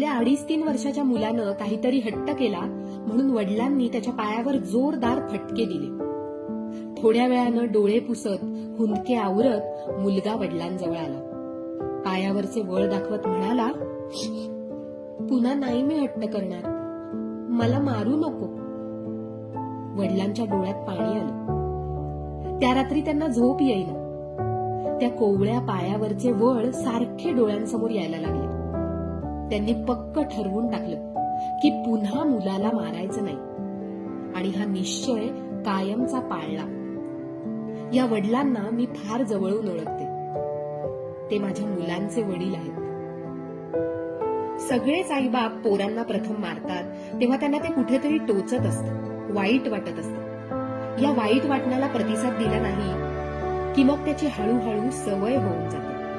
आपल्या अडीच तीन वर्षाच्या मुलानं काहीतरी हट्ट केला म्हणून वडिलांनी त्याच्या पायावर जोरदार फटके दिले. थोड्या वेळानं डोळे पुसत हुंदके आवरत मुलगा वडिलांजवळ आला. पायावरचे वळ दाखवत म्हणाला पुन्हा नाही मी हट्ट करणार. मला मारू नको. वडिलांच्या डोळ्यात पाणी आलं. त्या रात्री त्यांना झोप येईना. त्या कोवळ्या पायावरचे वळ सारखे डोळ्यांसमोर यायला लागले. त्यांनी पक्क ठरवून टाकलं की पुन्हा मुलाला मारायचं नाही. आणि हा निश्चय कायमचा पाळला. या वडिलांना मी फार जवळून ओळखते. ते माझ्या मुलांचे वडील आहेत. सगळेच आईबाप पोरांना प्रथम मारतात तेव्हा त्यांना ते कुठेतरी टोचत असतं वाईट वाटत असतं. या वाईट वाटण्याला प्रतिसाद दिला नाही की मग त्याची हळूहळू सवय होऊन जाते.